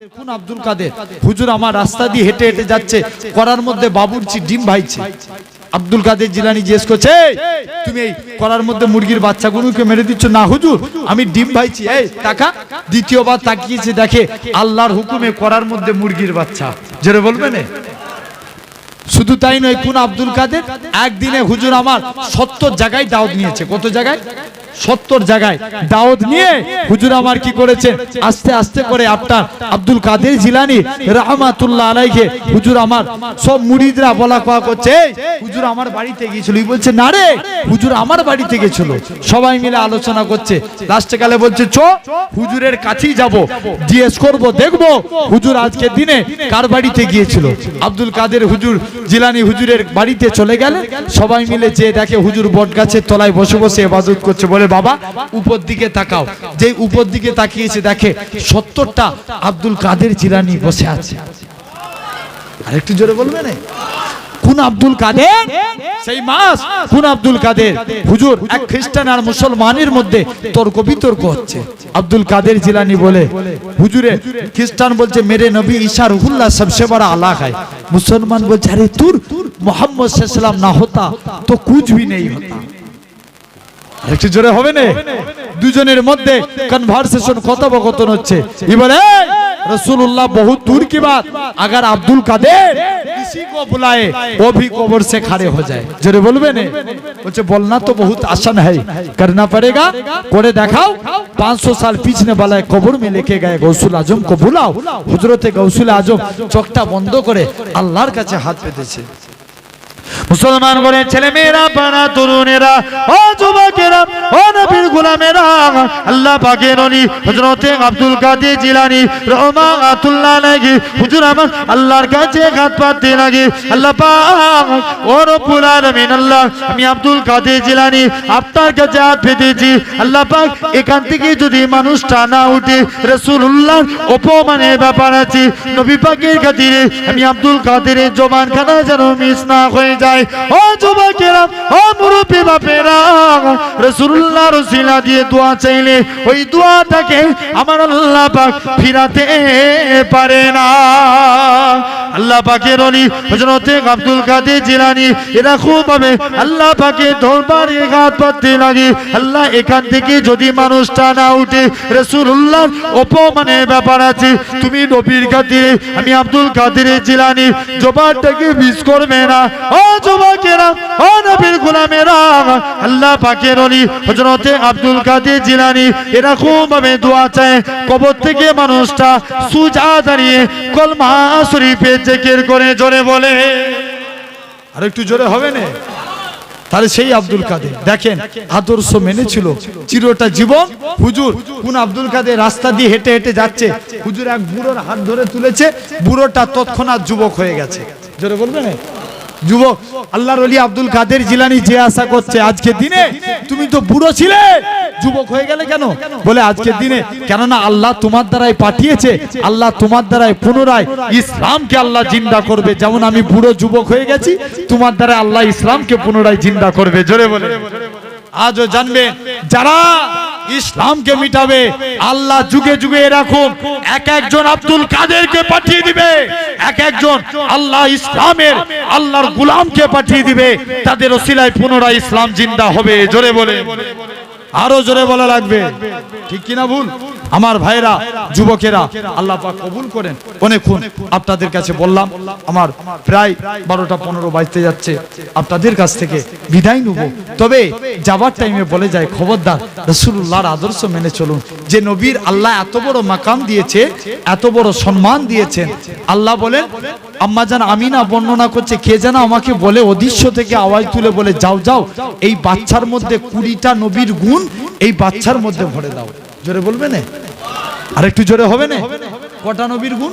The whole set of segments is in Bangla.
কোন আব্দুল কাদের? হুজুর, আমার রাস্তা দিয়ে হেঁটে হেঁটে যাচ্ছে। করার মধ্যে বাবুরচি ডিম ভাইছে। আব্দুল কাদের জিলানি জিজ্ঞেস করছে তুমি এই করার মধ্যে মুরগির বাচ্চাগুলোকে মেরে দিচ্ছ? না, হুজুর, আমি ডিম ভাইছি। এই টাকা দ্বিতীয়বার তাকিয়েছে, দেখে আল্লাহর হুকুমে করার মধ্যে মুরগির বাচ্চা। জোরে বলবেন? শুধু তাই নয়, কোন আব্দুল কাদের? একদিনে হুজুর আমার সত্তর জায়গায় দাওয়াত নিয়েছে। কত জায়গায়? সত্তর জায়গায় দাওয়াত নিয়ে হুজুর আমার কি করেছেন আস্তে আস্তে করে আপনার আব্দুল কাদের জিলানি রহমাতুল্লাহ আলাইকে হুজুর আমার সব মুরিদরা বলা কোয়া করছে হুজুর আমার বাড়িতে গিয়েছিল। বলছে, না রে, হুজুর আমার বাড়িতে গেছিল সবাই মিলে আলোচনা করছে। লাস্টে কালে বলছে চ হুজুরের কাছেই যাব, জিজ্ঞেস করব, দেখব হুজুর আজকে দিনে কার বাড়িতে গিয়েছিল? আব্দুল কাদের হুজুর, জিলানি হুজুরের বাড়িতে চলে গেলে সবাই মিলে যে দেখে হুজুর বট গাছের তলায় বসে বসে ইবাদত করছে, বলে বলে, বাবা, উপর দিকে তাকাও। যে উপর দিকে তাকিয়েছে, দেখে সত্তরটা আব্দুল কাদের জিলানি বসে আছে। আরেকটু জোরে বলবে না কোন আব্দুল কাদের? সেই মাস। কোন আব্দুল কাদের? হুজুর, এক খ্রিস্টান আর মুসলমানের মধ্যে তর্ক বিতর্ক হচ্ছে। আব্দুল কাদের জিলানি বলে, হুজুরে, খ্রিস্টান বলছে, মেরে নবী ঈশা রুহুল্লাহ সবসে বড় আলা খায়। মুসলমান বলছে, আরে তুর মোহাম্মদ সাল্লাম না হতা, তো কুছ নেই হতা। একটু জোরে হবে না দুজনের মধ্যে কনভারসেশন কথোপকথন হচ্ছে ই বলে "এই, रसूलुल्लाह बहुत दूर की बात अगर अब्दुल कादेर किसी को बुलाए वो भी कब्र से खड़े हो जाए जोरे बोलबे ने বলছে बोलना तो बहुत आसान है करना पड़ेगा করে দেখাও 500 সাল পিছনে বালায় কবর में लेके गए গৌসুল আজম को বুলাও হযরতে গৌসুল আজম চোখটা বন্ধ করে আল্লাহর কাছে হাত পেতেছে মুসলমান করে ছেলে মেয়েরা পাড়া তরুণেরা, ও যুবকেরা, ও নবীর গোলামেরা, আল্লাহ পাকের অলি, হযরতে আব্দুল কাদের জিলানী রহমাতুল্লাহ লাগি হুজুর আমার আল্লাহর কাছে হাত পাততে লাগে। আল্লাহ পাক, ও রব্বুল আলামিন, আল্লাহ, আমি আব্দুল কাদের জিলানী, আপনার কাছে হাত পেতেছি আল্লাহ পাক, এখান থেকে যদি মানুষটা না উঠে রাসূলুল্লাহ অপমানের ব্যাপার আছে, নবী পাকের খাতিরে আমি আব্দুল কাদেরের জবান খানা যেন মিস না হয়ে যায়। ও যুবকেরা, ও মুরব্বী বাপেরা রাসূলুল্লাহর রসিলা দিয়ে দোয়া চাইলে ওই দোয়াটাকে আমার আল্লাহ পাক ফিরাতে পারে না। আল্লাহ পাকের অলি হযরতে আব্দুল কাদের জিলানী, এরা খুব ভাবে আল্লাহ পাকের দরবারে হাত পাততে লাগে। আল্লাহ এখান থেকে যদি মানুষটা না উঠে রাসূলুল্লাহ অপমানের ব্যাপার আছে, তুমি নবীর খাতিরে, আমি আব্দুল কাদের জিলানী, জবানটাকে মিস করবে না। ও যুবকেরা, ও নবীর গোলামেরা, আল্লাহ পাকের অলি হযরতে আব্দুল কাদের জিলানী, এরা খুব ভাবে দোয়া চায়। কবর থেকে মানুষটা সুজা দাঁড়িয়ে কলমা শরীফে জেকের করে জোরে বলে। আর একটু জোরে হবে না? তাহলে সেই আব্দুল কাদের। দেখেন, আদর্শ মেনেছিল। চিরটা জীবন, হুজুর, কোন আব্দুল কাদের রাস্তা দিয়ে হেঁটে হেঁটে যাচ্ছে, হুজুর এক বুড়োর হাত ধরে তুলেছে, বুড়োটা তৎক্ষণাৎ যুবক হয়ে গেছে। জোরে বলবে না যুবক, আল্লাহর অলি আব্দুল কাদের জিলানি যে আশা করছে, আজকে দিনে তুমি তো বুড়ো ছিলে। যুবক হয়ে গেলে কেন? বলে আজকের দিনে, কেননা আল্লাহ তোমার দ্বারাই পাঠিয়েছে, আল্লাহ তোমার দ্বারাই পুনরায় ইসলামকে আল্লাহ জিন্দা করবে। যেমন আমি বুড়ো যুবক হয়ে গেছি, তোমার দ্বারা আল্লাহ ইসলামকে পুনরায় জিন্দা করবে। জোরে বলে। আজও জানবে, যারা ইসলামকে মিটাবে। আল্লাহ যুগে যুগে এরকম এক একজন আব্দুল কাদেরকে পাঠিয়ে দিবে। এক একজন আল্লাহ ইসলামের আল্লাহর গুলামকে পাঠিয়ে দিবে। তাদের ওসিলায় পুনরায় ইসলাম জিন্দা হবে। জোরে বলে আরও জোরে বলা লাগবে। ঠিক কিনা ভুল? আমার ভাইরা যুবকেরা আল্লাহ পাক কবুল করেন। অনেকক্ষণ আপনাদের কাছে বললাম আমার প্রায় বারোটা পনেরো বাজতে যাচ্ছে। আপনাদের কাছ থেকে বিদায় নেব। তবে যাবার টাইমে বলে যায় খবরদার রসুল্লাহর আদর্শ মেনে চলুন। যে নবীর আল্লাহ এত বড় মাকাম দিয়েছে এত বড় সম্মান দিয়েছেন আল্লাহ বলেন আম্মাজান আমিনা বর্ণনা করছে, কে যেন আমাকে বলে অদৃশ্য থেকে আওয়াজ তুলে বলে, যাও যাও, এই বাচ্চার মধ্যে কুড়িটা নবীর গুণ, এই বাচ্চার মধ্যে ভরে দাও। জোরে বলবে না? আর একটু জোরে হবে না? কটা নবীর গুণ?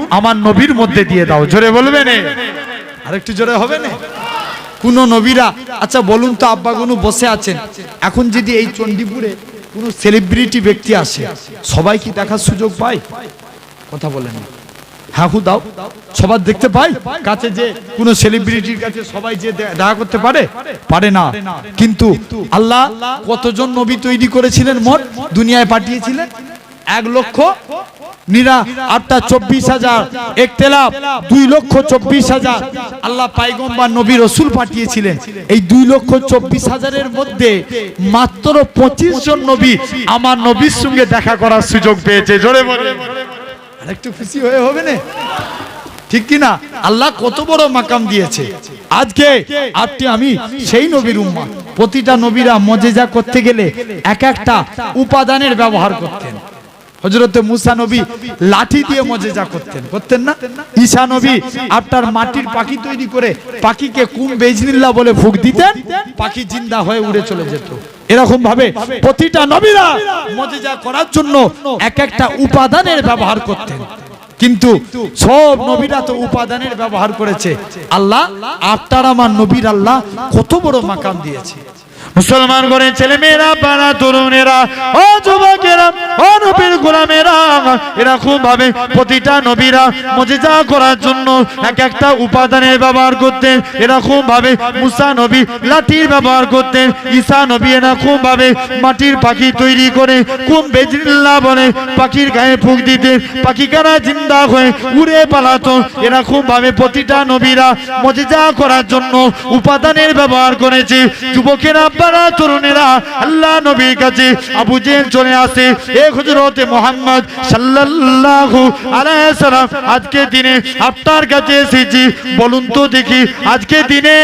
আমার নবীর মধ্যে দিয়ে দাও। জোরে বলবে না আরেকটু জোরে হবে না? কোন নবীরা আচ্ছা বলুন তো আব্বা বসে আছেন। এখন যদি এই চণ্ডীপুরে কোন সেলিব্রিটি ব্যক্তি আসে, সবাই কি দেখার সুযোগ পায়? কথা বলেন। হ্যাঁ দাও। সবার দেখতে পাই? কাছে যে কোন সেলিব্রিটির কাছে সবাই যে দেখা করতে পারে? পারে না। কিন্তু আল্লাহ কতজন নবী তৈরি করেছিলেন মোট দুনিয়ায় পাঠিয়েছিলেন? এক লক্ষ নিরা আটটা চব্বিশ হাজার দুই লক্ষ চব্বিশ হাজার। আল্লাহ পাইগম্বার, নবী রসুল পাঠিয়েছিলেন। এই দুই লক্ষ চব্বিশ হাজারের মধ্যে মাত্র পঁচিশ জন নবী আমার নবীর সঙ্গে দেখা করার সুযোগ পেয়েছে। জোরে আরেকটু খুশি হয়ে হবে না? ঠিক কি না আল্লাহ কত বড় মাকাম দিয়েছে। আজকে আপনি আমি সেই নবীর উম্মা প্রতিটা নবীরা মজেজা করতে গেলে এক একটা উপাদানের ব্যবহার করতেন। হজরতে মুসা নবী লাঠি দিয়ে মজেজা করতেন। করতেন না? ঈশা নবী আপনার মাটির পাখি তৈরি করে পাখিকে কুম বেজনিল্লা বলে ফুক দিতেন পাখি জিন্দা হয়ে উড়ে চলে যেত। এরকম ভাবে প্রতিটা নবীরা মজেজা করার জন্য এক একটা উপাদানের ব্যবহার করতেন। কিন্তু সব নবীরা তো উপাদানের ব্যবহার করেছে। আল্লাহ আপনার আমার নবীর আল্লাহ কত বড় মাকাম দিয়েছে। মুসলমান করে ছেলে মেয়েরা পাড়া তরুণেরা, ও যুবকেরা, ও নবীর গোলামেরা, এরা খুব ভাবে প্রতিটা নবীরা মজেজা করার জন্য এক একটা উপাদানের ব্যবহার করতেন। এরকম ভাবে মুসা নবী লাঠির ব্যবহার করতেন। ঈসা নবী এরকম ভাবে মাটির পাখি তৈরি করে কুম বেজরিল্লা বলে পাখির গায়ে ফুক দিতেন। পাখি কারা জিন্দা হয়ে উড়ে পালাতো। এরকম ভাবে প্রতিটা নবীরা মজেজা করার জন্য উপাদানের ব্যবহার করেছে। যুবকেরা পাড়া তরুণেরা, আল্লাহ নবীর কাছে আবু জেল চলে আসে। এ হজরতে মোহাম্মদ সাল্লাল্লাহু আলাইহি সাল্লাম, আজকে দিনে আপনার কাছে এসেছি। বলুন তো দেখি, আজকে দিনে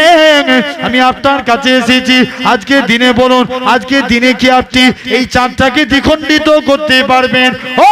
আমি আপনার কাছে এসেছি। আজকে দিনে বলুন, আজকে দিনে কি আপনি এই চাঁদটাকে দ্বিখণ্ডিত করতে পারবেন? ও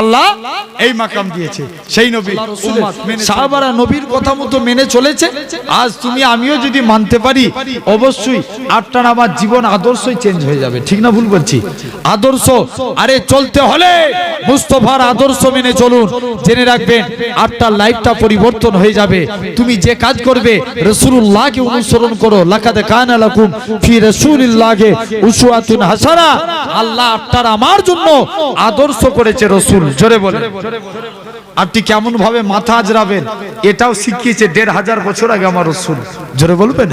আল্লাহ এই মাকাম দিয়েছে। সেই নবী সাহাবারা নবীর কথা মতো মেনে চলেছে। আজ তুমি আমিও যদি মানতে পারি অবশ্যই আপনার আমার জীবন আদর্শই চেঞ্জ হয়ে যাবে। ঠিক না ভুল বলছি? আদর্শ আরে চলতে হলে মুস্তফার আদর্শ মেনে চলুন। জেনে রাখবেন আপনার লাইফটা পরিবর্তন হয়ে যাবে। তুমি যে কাজ করবে রসুল্লাহকে অনুসরণ করো। লাকাদ কানা লাকুম ফি রাসূলিল্লাহি উসওয়াতুন হাসানা। আল্লাহ আপনার আমার জন্য আদর্শ করেছে রসুল। জোরে বলে আপনি কেমন ভাবে মাথা আজরাবেন, এটাও শিখিয়েছে দেড় হাজার বছর আগে আমার রসুল। জোরে বলবেন?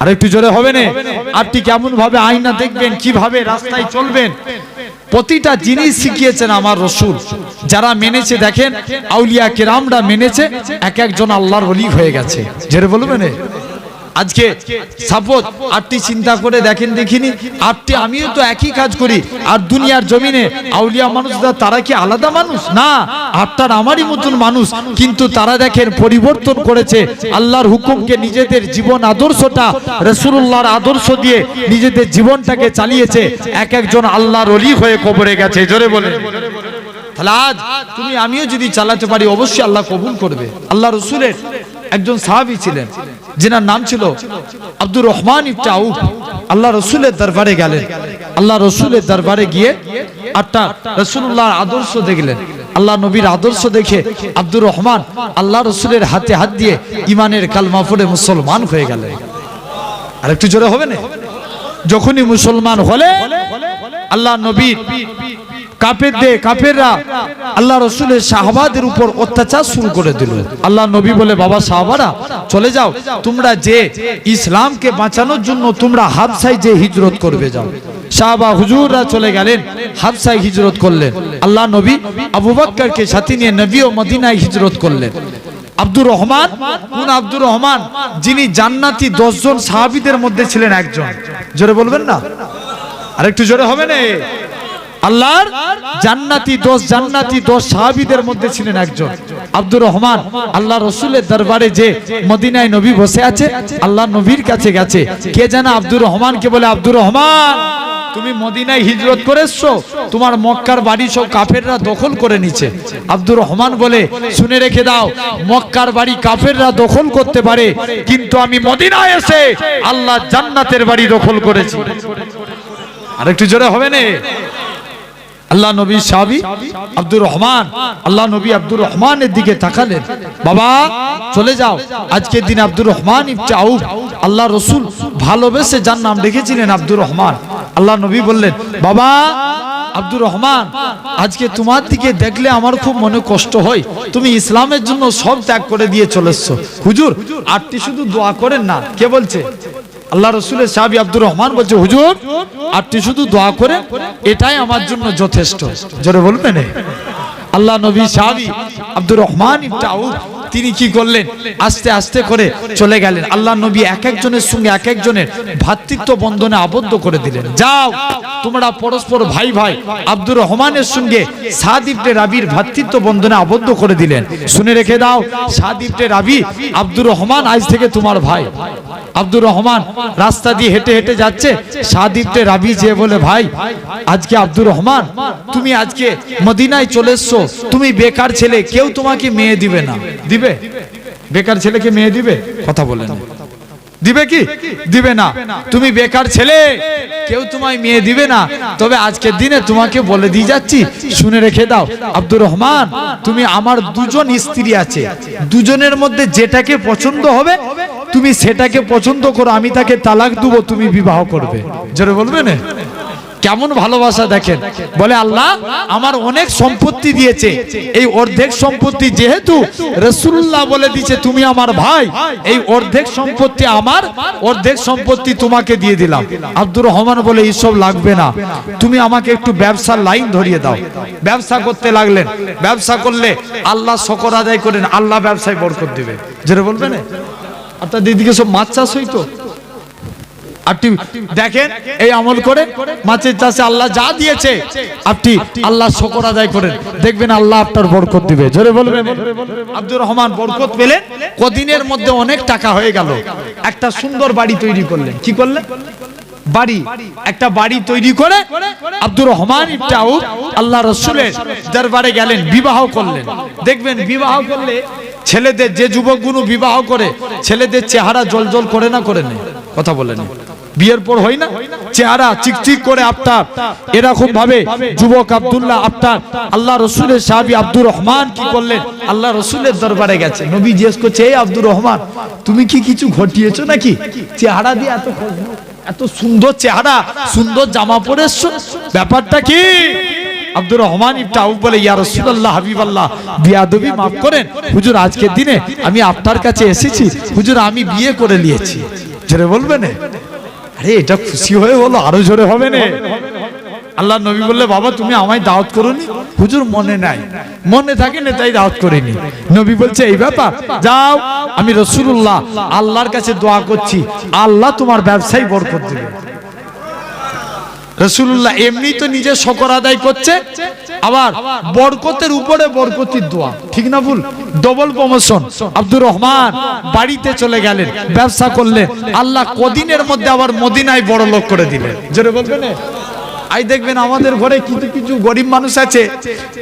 আর একটু জোরে হবে না? আপনি কেমন ভাবে আয়না দেখবেন, কীভাবে রাস্তায় চলবেন, প্রতিটা জিনিস শিখিয়েছেন আমার রসুল। যারা মেনেছে, দেখেন, আউলিয়া কেরামরা মেনেছে, এক একজন আল্লাহর অলি হয়ে গেছে। জোরে বলবেন? আজকে সাপোজ আপনি চিন্তা করে দেখেন দেখিনি আপনি আমিও তো একই কাজ করি, আর দুনিয়ার জমিনে আউলিয়া মানুষরা তারা কি আলাদা মানুষ? না আপনার আমারই মতন মানুষ, কিন্তু তারা দেখেন পরিবর্তন করেছে, আল্লাহর হুকুমকে নিজেদের জীবন আদর্শটা রসুল্লাহর আদর্শ দিয়ে নিজেদের জীবনটাকে চালিয়েছে, এক একজন আল্লাহর অলি হয়ে কবরে গেছে, জোরে বলে তাহলে আজ তুমি আমিও যদি চালাতে পারি, অবশ্যই আল্লাহ কবুল করবে। আল্লাহ রসুলের একজন সাহাবি ছিলেন। যেনার নাম ছিল আব্দুর রহমান ইবটা আল্লাহ রসুলের দরবারে গেলেন। আল্লাহ রসুলের দরবারে গিয়ে আটটা রসুল্লাহর আদর্শ দেখলেন। আল্লাহ নবীর আদর্শ দেখে আব্দুর রহমান আল্লাহ রসুলের হাতে হাত দিয়ে ইমানের কালমা পড়ে মুসলমান হয়ে গেলেন। আর একটু জোরে হবে না? যখনই মুসলমান হলে, আল্লাহ নবী কাপের দে কাপেররা আল্লাহ রসুলের শাহবাদের উপর অত্যাচার শুরু করে দিল। আল্লাহ নবী বলে, বাবা শাহবারা চলে যাও, তোমরা যে ইসলামকে বাঁচানোর জন্য তোমরা হাবসাই যে হিজরত করবে যাও। শাহবা হুজুররা চলে গেলেন হাবসাই হিজরত করলেন। আল্লাহ নবী আবু বক্করকে সাথে নিয়ে নবী ও মদিনায় হিজরত করলেন। আব্দুর রহমান, কোন আব্দুর রহমান, যিনি জান্নাতি দশজন সাহাবিদের মধ্যে ছিলেন একজন। জোরে বলবেন না? আরেকটু জোরে হবে না? আল্লাহর জান্নাতি দশ জান্নাতি দশ সাহাবিদের মধ্যে ছিলেন একজন। আব্দুর রহমান, আল্লাহ রসুলের দরবারে যে মদিনায় নবী বসে আছে, আল্লাহ নবীর কাছে গেছে। কে জানা আব্দুর রহমানকে বলে, আব্দুর রহমান! তুমি মদিনায় হিজরত করেছ, তোমার মক্কার বাড়ি সব কাফেররা দখল করে নিছে। আব্দুর রহমান বলে, শুনে রেখে দাও, মক্কার বাড়ি কাফেররা দখল করতে পারে, কিন্তু আমি মদিনায় এসে আল্লাহ জান্নাতের বাড়ি দখল করেছি। আরেকটু জোরে হবে না? আল্লাহ নবী সাহাবি আব্দুর রহমান, আল্লাহ নবী আব্দুর রহমানের দিকে তাকালেন। বাবা, চলে যাও, আজকের দিন আব্দুর রহমান আউফ, আল্লাহ রসুল ভালোবেসে যার নাম রেখেছিলেন আব্দুর রহমান। আল্লাহ নবী বললেন, বাবা, আব্দুর রহমান, আজকে তোমার দিকে দেখলে আমার খুব মনে কষ্ট হয়। তুমি ইসলামের জন্য সব ত্যাগ করে দিয়ে চলেছো। হুজুর, আটটি শুধু দোয়া করেন না। কে বলছে? আল্লাহ রসুলের সাহাবি আব্দুর রহমান বলছে, হুজুর আপনি শুধু দোয়া করেন, এটাই আমার জন্য যথেষ্ট। জোরে বলবেন? আল্লাহ নবী সাহাবি আব্দুর রহমান তিনি কি করলেন? আস্তে আস্তে করে চলে গেলেন। আল্লাহ নবী এক একজনের সঙ্গে এক একজনের ভ্রাতৃত্ব বন্ধনে আবদ্ধ করে দিলেন। যাও, তোমরা পরস্পর ভাই ভাই, আব্দুর রহমানের সঙ্গে সাদিবটে রাবির ভ্রাতৃত্ব বন্ধনে আবদ্ধ করে দিলেন। শুনে রেখে দাও সাদিবটে রাবি আব্দুর রহমান আজ থেকে তোমার ভাই। আব্দুর রহমান রাস্তা দিয়ে হেঁটে হেঁটে যাচ্ছে। সাদিবটে রাবি যে বলে, ভাই, আজকে আব্দুর রহমান, তুমি আজকে মদিনায় চলে এসছো। তুমি বেকার ছেলে, কেউ তোমাকে মেয়ে দিবে না। দিবে বেকার ছেলেকে মেয়ে দিবে? কথা বলেন। দিবে কি? দিবে না। তুমি বেকার ছেলে। কেউ তোমায় মেয়ে দিবে না। তবে আজকের দিনে তোমাকে বলে দিয়ে যাচ্ছি, শুনে রেখে দাও। আব্দুর রহমান, তুমি আমার দুজন স্ত্রী আছে। দুজনের মধ্যে যেটাকে পছন্দ হবে, তুমি সেটাকে পছন্দ করো। আমি তাকে তালাক দেবো, তুমি বিবাহ করবে। জোরে বলবে না কেমন ভালোবাসা দেখেন? বলে, আল্লাহ, আমার অনেক সম্পত্তি দিয়েছে। এই অর্ধেক সম্পত্তি যেহেতু রসুল্লাহ বলে দিয়েছে তুমি আমার ভাই, এই অর্ধেক সম্পত্তি আমার, অর্ধেক সম্পত্তি তোমাকে দিয়ে দিলাম। আব্দুর রহমান বলে এইসব লাগবে না। তুমি আমাকে একটু ব্যবসার লাইন ধরিয়ে দাও। ব্যবসা করতে লাগলেন। ব্যবসা করলে আল্লাহ শকর আদায় করেন। আল্লাহ ব্যবসায় বরকত দিবে। যেটা বলবেন? আপনার দিদিকে সব মাছ চাষ হইতো? আপনি দেখেন, এই আমল করে মাছের চাষে আল্লাহ যা দিয়েছে, আপনি আল্লাহ শকর আদায় করেন। দেখবেন আল্লাহ আপনার বরকত দিবে। জোরে বলবেন। আব্দুর রহমান, বরকত পেলেন। কদিনের মধ্যে অনেক টাকা হয়ে গেল। একটা সুন্দর বাড়ি তৈরি করলেন। কি করলেন? বাড়ি। একটা বাড়ি তৈরি করে আব্দুর রহমান ইবনে আউফ আল্লাহ রসুলের দরবারে গেলেন, বিবাহ করলেন। দেখবেন বিবাহ করলে ছেলেদের যে যুবকগুলো বিবাহ করে, ছেলেদের চেহারা জল জল করে না, করে নেই কথা বলেন বিয়ের পর হয় না? চেহারা চিকচিক করে আফতার। এরকম ভাবে, যুবক আব্দুল্লাহ আফতার। আল্লাহ রসুলের সাহাবি আব্দুর রহমান কি করলেন? আল্লাহ রসুলের দরবারে গেছে। নবী জিজ্ঞেস করছে, এই আব্দুর রহমান, তুমি কি কিছু ঘটিয়েছো নাকি? চেহারা দিয়ে এত এত সুন্দর চেহারা, সুন্দর জামা পরে ব্যাপারটা কি? আব্দুর রহমান ইবনে বলে, ইয়া রাসূলুল্লাহ, হাবিবাল্লাহ, বিয়াদবি maaf করেন। হুজুর, আজকের দিনে আমি আপনার কাছে এসেছি। হুজুর, আমি বিয়ে করে নিয়েছি। জোরে বলবেন আরে, এটা খুশি হয়ে বলো, আরও জোরে হবে না? আল্লাহ নবী বললে, বাবা, তুমি আমায় দাওয়াত করোনি? হুজুর মনে নাই। মনে থাকে না, তাই দাওয়াত করিনি। নবী বলছে, এই ব্যাপার, যাও, আমি রসুল্লাহ আল্লাহর কাছে দোয়া করছি। আল্লাহ তোমার ব্যবসায় বরকত দেবে। রসুল্লাহ এমনি তো নিজে শকর আদায় করছে, আবার বরকতের উপরে বরকতির দোয়া। ঠিক না ভুল? ডবল প্রমোশন আব্দুর রহমান বাড়িতে চলে গেলেন, ব্যবসা করলেন। আল্লাহ কদিনের মধ্যে আবার মদিনায় বড় লোক করে দিলেন। জোরে বলবেন? আই দেখবেন আমাদের ঘরে কিছু কিছু গরিব মানুষ আছে,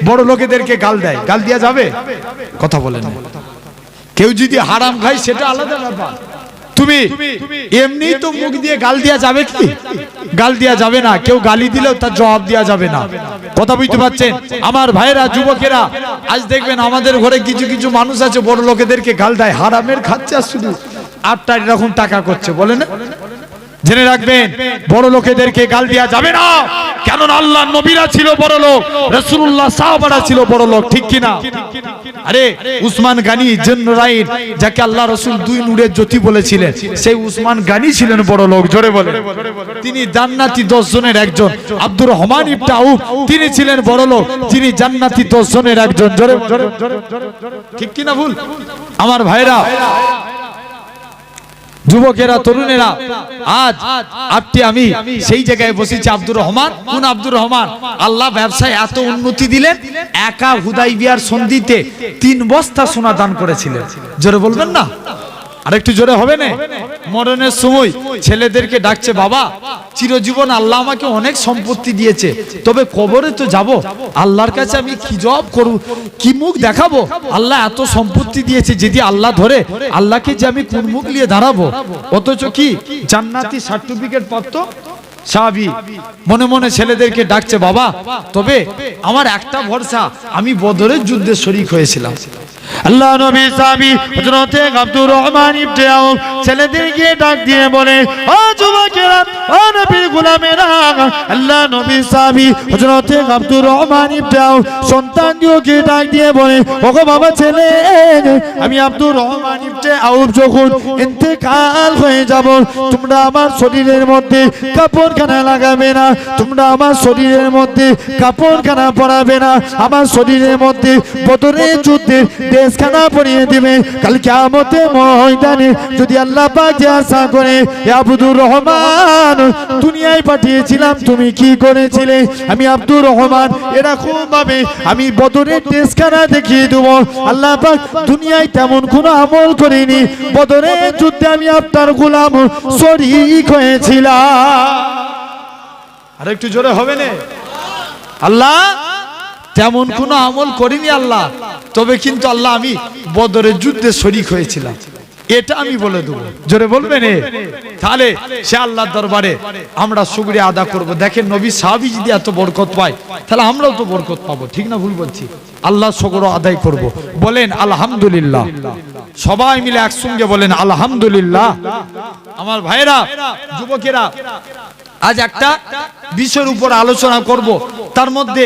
বড় লোকেদেরকে গাল দেয়। গাল দেওয়া যাবে? কথা বলেন। কেউ যদি হারাম খায়, সেটা আলাদা ব্যাপার। তুমি এমনি তো মুখ দিয়ে গাল দেওয়া যাবে কি? গাল দেওয়া যাবে না। কেউ গালি দিলেও তার জবাব দেওয়া যাবে না। কথা বুঝতে পারছেন? আমার ভাইয়েরা যুবকেরা আজ দেখবেন আমাদের ঘরে কিছু কিছু মানুষ আছে বড় লোকেদেরকে গাল দেয়। হারামের খাচ্ছে আর শুধু আটটা এরকম টাকা করছে বলে না? জেনে রাখবেন বড় লোকেদেরকে গাল দেওয়া যাবে না। কেননা আল্লাহ নবীরা ছিল বড় লোক রসুল্লাহ সাহাবারা ছিল বড় লোক, ঠিক কিনা? আরে, উসমান গানি জেনারাইন যাকে আল্লাহ রসুল দুই নূরের জ্যোতি বলেছিলেন, সেই উসমান গানি ছিলেন বড় লোক, জোরে বলে তিনি জান্নাতি দশ জনের একজন, আব্দুর রহমান আউফ, তিনি ছিলেন বড় লোক, যিনি জান্নাতি দশ জনের একজন, জোরে ঠিক কিনা ভুল? আমার ভাইরা যুবকেরা, তরুণেরা, আজ আপনি আমি সেই জায়গায় বসেছি, আব্দুর রহমান। কোন আব্দুর রহমান? আল্লাহ ব্যবসায় এত উন্নতি দিলেন, একা হুদাই বিয়ার সন্ধিতে তিন বস্তা সোনা দান করেছিলেন। জোরে বলবেন না? আরেকটু জোরে হবে না? মরণের সময় ছেলেদেরকে ডাকছে, বাবা, চিরজীবন আল্লাহ আমাকে অনেক সম্পত্তি দিয়েছে, তবে কবরে তো যাব। আল্লাহর কাছে আমি কি জব করব? কি মুখ দেখাবো? আল্লাহ এত সম্পত্তি দিয়েছে, যদি আল্লাহ ধরে, আল্লাহকে যে আমি কোন মুখ নিয়ে দাঁড়াবো? অথচ কি? জান্নাতি সার্টিফিকেট প্রাপ্ত? সাহাবি মনে মনে ছেলেদেরকে ডাকছে, বাবা, তবে আমার একটা ভরসা, আমি বদরের যুদ্ধে শরিক হয়েছিলাম। আল্লাহ নবী সাহাবী হযরত আব্দুর রহমান ইবনে আউফ ছেলেদেরকে ডাক দিয়ে বলে, ও যুবকেরা, ও নবীর গোলামেরা, আল্লাহ নবী সাহাবী হযরত আব্দুর রহমান ইবনে আউফ সন্তানগুলোকে ডাক দিয়ে বলে, ওগো বাবা ছেলে, আমি আব্দুর রহমান ইবনে আউফ যখন ইন্তেকাল হয়ে যাব, তোমরা আমার শরীরের মধ্যে কাপড় কাপড়খানা লাগাবে না, তোমরা আমার শরীরের মধ্যে কাপড় কাপড়খানা পরাবে না, আমার শরীরের মধ্যে বদরের যুদ্ধের দেশখানা পরিয়ে দিবে। কাল কিয়ামতে ময়দানে যদি আল্লাহ পাক জিজ্ঞাসা করে আব্দুর রহমান দুনিয়ায় পাঠিয়েছিলাম তুমি কি করেছিলে? আমি আব্দুর রহমান এরকম ভাবে আমি বদরের দেশখানা দেখিয়ে দেবো। আল্লাহ পাক দুনিয়ায় তেমন কোনো আমল করিনি। বদরের যুদ্ধে আমি আপনার গোলাম শরীক হয়েছিলাম। আর একটু জোরে হবে না? আল্লাহ তেমন কোনো আমল করিনি আল্লাহ। তবে কিন্তু আল্লাহ আমি বদরের যুদ্ধে শরিক হয়েছিলাম। এটা আমি বলে দেবো। জোরে বলবেন? তাহলে সে আল্লাহর দরবারে আমরা শুক্রিয়া আদা করব। দেখেন নবী সাহাবি যদি এত বরকত পায় তাহলে আমরাও তো বরকত পাবো। ঠিক না ভুল বলছি? আল্লাহ শকর আদায় করব। বলেন আলহামদুলিল্লাহ। সবাই মিলে একসঙ্গে বলেন আলহামদুলিল্লাহ। আমার ভাইরা যুবকেরা আজ একটা বিষয়ের উপর আলোচনা করব। তার মধ্যে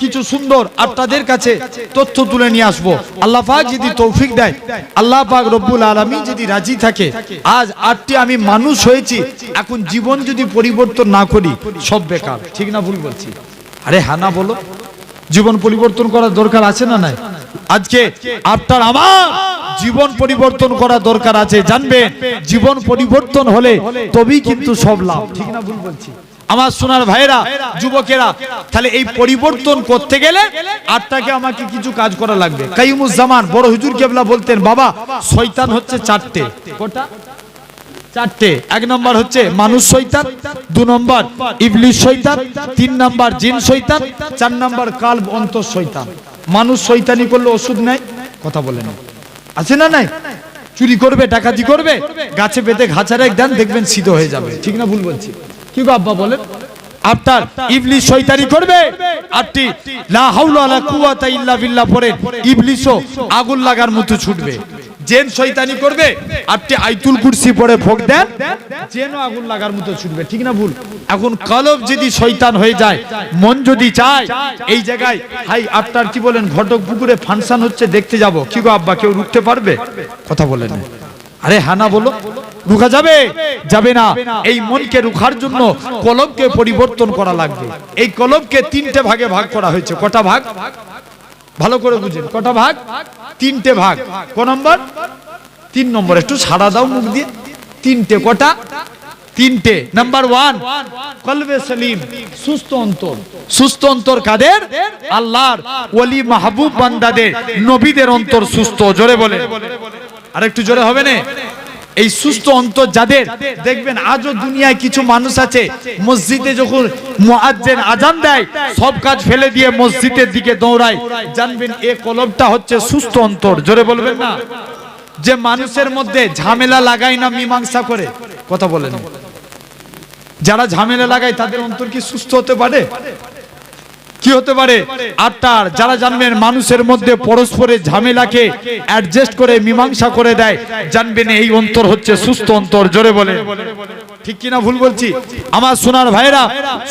কিছু সুন্দর আপনাদের কাছে তথ্য তুলে নিয়ে আসব। আল্লাহ পাক যদি তৌফিক দেয়, আল্লাহ পাক রব্বুল আলমী যদি রাজি থাকে, আজ আটটি আমি মানুষ হয়েছি, এখন জীবন যদি পরিবর্তন না করি, সব বেকার। ঠিক না ভুল বলছি? আরে হ্যাঁ না বলো। জীবন পরিবর্তন করার দরকার আছে না নাই? আজকে আপনার আমার জীবন পরিবর্তন করা দরকার আছে জানবেন? জীবন পরিবর্তন হলে তবেই কিন্তু সব লাভ। ঠিক না ভুল বলছি। আমার সোনার ভাইরা যুবকেরা তাহলে এই পরিবর্তন করতে গেলে আটটাকে আমাকে কিছু কাজ করা লাগবে। কাইমুজ্জামান বড় হুজুর কেবলা বলতেন বাবা শয়তান হচ্ছে চারটে। কোটা চারটে। এক নম্বর হচ্ছে মানুষ শৈতান দু নম্বর ইবলিশ শৈতান তিন নম্বর জিন শৈতান চার নম্বর কাল্ব অন্তর শৈতান মানুষ শৈতানি করলে ওষুধ নেয়? কথা বলে না আছে না নাই? চুরি করবে, ডাকাতি করবে, গাছে পেতে ঘাছারে দেন, দেখবেন সিদ্ধ হয়ে যাবে। ঠিক না ভুল বলছি? কি আব্বা বলেন? আপনার ইবলিশ শয়তানি করবে? আপনি লা হাওলা ওয়ালা কুওয়াতা ইল্লা বিল্লাহ পড়ে ইবলিশও আগুন লাগার মতো ছুটবে। জেন শয়তানি করবে, আপনি আইতুল কুরসি পড়ে ভোগ দেন জেনও আগুন লাগার মতো ছুটবে। ঠিক না ভুল? এখন কলব যদি শয়তান হয়ে যায়, মন যদি চায়, এই জায়গায়, হাই, আপনার কি বলেন, ঘটক পুকুরে ফাংশন হচ্ছে, দেখতে যাব। কি গো আব্বা, কেউ রুখতে পারবে? কথা বলেন আরে হ্যাঁ না বলো। রুখা যাবে? যাবে না। এই মনকে রুখার জন্য কলবকে পরিবর্তন করা লাগবে। এই কলবকে তিনটে ভাগে ভাগ করা হয়েছে। কটা ভাগ? ভালো করে বুঝেন কটা ভাগ? তিনটে ভাগ। ক নম্বর? তিন নম্বর, একটু সাড়া দাও মুখ দিয়ে। তিনটে কটা? তিনটে। নাম্বার ওয়ান কলবে সলিম, সুস্থ অন্তর। সুস্থ অন্তর কাদের? আল্লাহর। ওলি মাহবুব বান্দাদের, নবীদের অন্তর সুস্থ। জোরে বলে। আর একটু জোরে হবে না। এই সুস্থ অন্তর যাদের, দেখবেন আজও দুনিয়ায় কিছু মানুষ আছে, মসজিদে যখন মুয়াজ্জিন আজান দেয়, সব কাজ ফেলে দিয়ে মসজিদের দিকে দৌড়ায়। জানবেন এ কলবটা হচ্ছে সুস্থ অন্তর। জোরে বলবেন না? যে মানুষের মধ্যে ঝামেলা লাগায় না, মীমাংসা করে, কথা বলেন। যারা ঝামেলা লাগায়, তাদের অন্তর কি সুস্থ হতে পারে? কি হতে পারে? আটটার যারা জানবেন মানুষের মধ্যে পরস্পরের ঝামেলাকে অ্যাডজাস্ট করে মীমাংসা করে দেয়, জানবেন এই অন্তর হচ্ছে সুস্থ অন্তর, জোরে বলে ঠিক কিনা ভুল বলছি? আমার সোনার ভাইরা,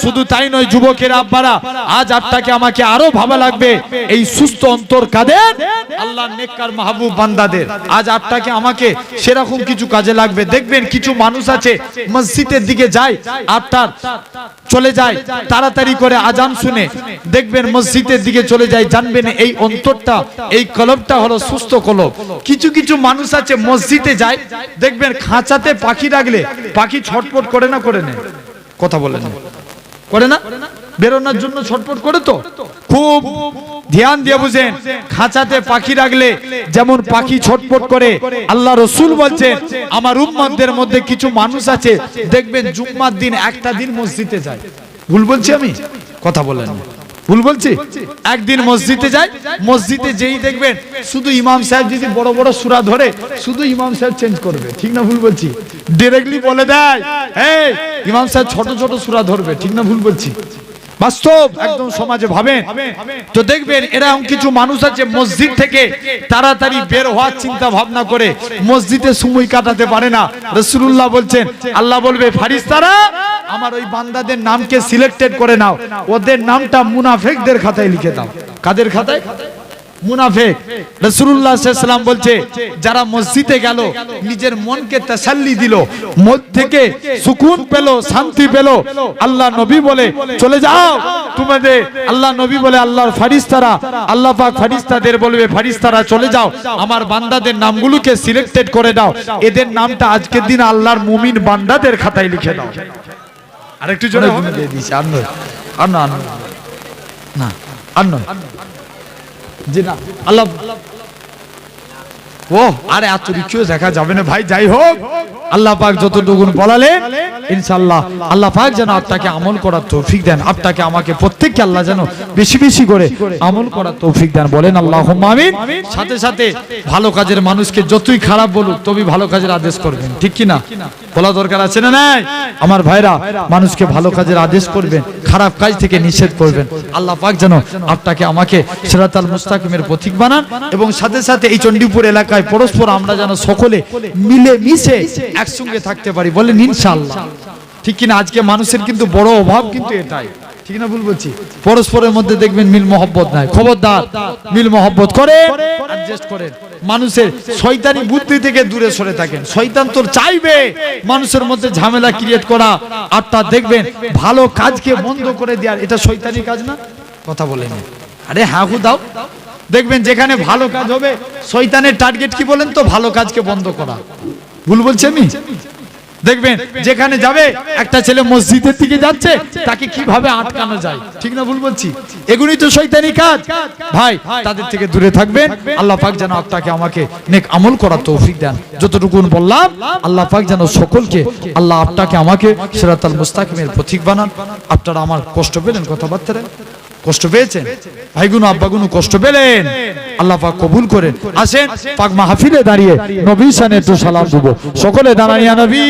শুধু তাই নয়, যুবকের আব্বারা, আজ আটটাকে আমাকে আরও ভালো লাগবে, এই সুস্থ অন্তর কাদের? আল্লাহ নেককার মাহবুব বান্দাদের। আজ আটটাকে আমাকে সেরকম কিছু কাজে লাগবে। দেখবেন কিছু মানুষ আছে, মসজিদের দিকে যায় আটটার চলে যায়, তাড়াতাড়ি করে আজান শুনে দেখবেন মসজিদের দিকে চলে যায়, জানবেন এই অন্তরটা, এই কলবটা হলো সুস্থ কলব। কিছু কিছু মানুষ আছে মসজিদে যায়, দেখবেন খাঁচাতে পাখি রাখলে পাখি ছটপট করে না করে না। কথা বলে না। করে না? বেরোনোর জন্য ছটপট করে তো? খুব ধ্যান দিয়ে বুঝেন, খাঁচাতে পাখি রাখলে যেমন পাখি ছটপট করে, আল্লাহ রসুল বলছেন, আমার উম্মতদের মধ্যে কিছু মানুষ আছে, দেখবেন জুম্মার দিন একটা দিন মসজিদে যায়। ভুল বলছি আমি? কথা বলেন ভুল বলছি? একদিন মসজিদে যায়, মসজিদে যেই দেখবেন, শুধু ইমাম সাহেব যদি বড় বড় সুরা ধরে, শুধু ইমাম সাহেব চেঞ্জ করবে। ঠিক না ভুল বলছি? ডিরেক্টলি বলে দেয়, এই, ইমাম সাহেব ছোট ছোট সুরা ধরবে। ঠিক না ভুল বলছি? বাস্তব, একদম সমাজে ভাবেন। তো দেখবেন, এরকম কিছু মানুষ আছে মসজিদ থেকে তাড়াতাড়ি বের হওয়ার চিন্তা ভাবনা করে, মসজিদে সময় কাটাতে পারে না। রসুল্লাহ বলছেন, আল্লাহ বলবে ফারিস্তারা আমার ওই বান্দাদের নামকে সিলেক্টেড করে নাও। ওদের নামটা মুনাফেকদের খাতায় লিখে দাও। কাদের খাতায়? মুনাফেক। রসুল্লাহ সাল্লাম বলছে যারা মসজিদে গেল নিজের মনকে তাসাল্লি দিল মন থেকে সুকুন পেল শান্তি পেল আল্লাহ নবী বলে চলে যাও। তোমাদের আল্লাহ নবী বলে আল্লাহর ফারিস্তারা আল্লাহ পাক ফারিস্তাদের বলবে ফারিস্তারা চলে যাও। আমার বান্দাদের নামগুলোকে সিলেক্টেড করে দাও। এদের নামটা আজকের দিন আল্লাহর মুমিন বান্দাদের খাতায় লিখে দাও। আরেকটু জোরে দিয়ে দিয়েছি আর না আর না আর জি না আল্লাহ ও আরে দেখা যাবে না, ভাই, যাই হোক। আল্লাহ পাক ইনশাআল্লাহ, আল্লাহ পাক যেন আপনাকে আমল করার তৌফিক দেন। আপনাকে আমাকে প্রত্যেককে আল্লাহ যেন বেশি বেশি করে আমল করার তৌফিক দেন। বলেন আল্লাহ আমিন। সাথে সাথে ভালো কাজের মানুষকে যতই খারাপ বলুক তবেই ভালো কাজের আদেশ করবেন। ঠিক কি না বলা দরকার আছে না নাই? আমার ভাইরা, মানুষকে ভালো কাজের আদেশ করবেন, খারাপ কাজ থেকে নিষেধ করবেন। আল্লাহ পাক যেন আপনাকে আমাকে সিরাতাল মুস্তাকিমের প্রতীক বানান এবং সাথে সাথে এই চণ্ডীপুর এলাকায় পরস্পর আমরা যেন সকলে মিলে মিশে একসঙ্গে থাকতে পারি বলেন ইনশাআল্লাহ। ঠিক কিনা? আজকে মানুষের কিন্তু বড় অভাব কিন্তু এটাই। ঠিক না ভুল বলছি? পরস্পরের মধ্যে দেখবেন মিল মহব্বত নাই। খবরদার, মিল মহব্বত করে মানুষের শয়তানি বুদ্ধি থেকে দূরে সরে থাকেন। শয়তান তোর চাইবে। মানুষের মধ্যে ঝামেলা ক্রিয়েট করা আর তা দেখবেন ভালো কাজকে বন্ধ করে দেওয়ার। এটা শয়তানি কাজ না? কথা বলেন আরে হ্যাঁ হু দাও। দেখবেন যেখানে ভালো কাজ হবে, শয়তানের টার্গেট কি বলেন তো? ভালো কাজকে বন্ধ করা। ভুল বলছি আমি? দেখবেন যেখানে যাবে, একটা ছেলে মসজিদের দিকে যাচ্ছে, তাকে কীভাবে আটকানো যায়? ঠিক না ভুল বলছি? এগুলি তো শয়তানি কাজ। ভাই, তাদের থেকে দূরে থাকবেন। আল্লাহ পাক যেন আপনাকে, আমাকে নেক আমল করার তৌফিক দেন। যতটুকু বললাম, আল্লাহ পাক যেন সকলকে, আল্লাহ আপনাকে, আমাকে সিরাতাল মুস্তাকিমের পথিক বানান। আপনারা আমার কষ্ট পেলেন, কথাবার্তা কষ্ট পেয়েছেন? ভাইগুনো, আব্বাগুনো কষ্ট পেলেন। আল্লাহ পাক কবুল করেন। আসেন, পাক মাহফিলে দাঁড়িয়ে নবী সানে একটু সালাম দেবো। সকলে দাঁড়ানিয়া নবী।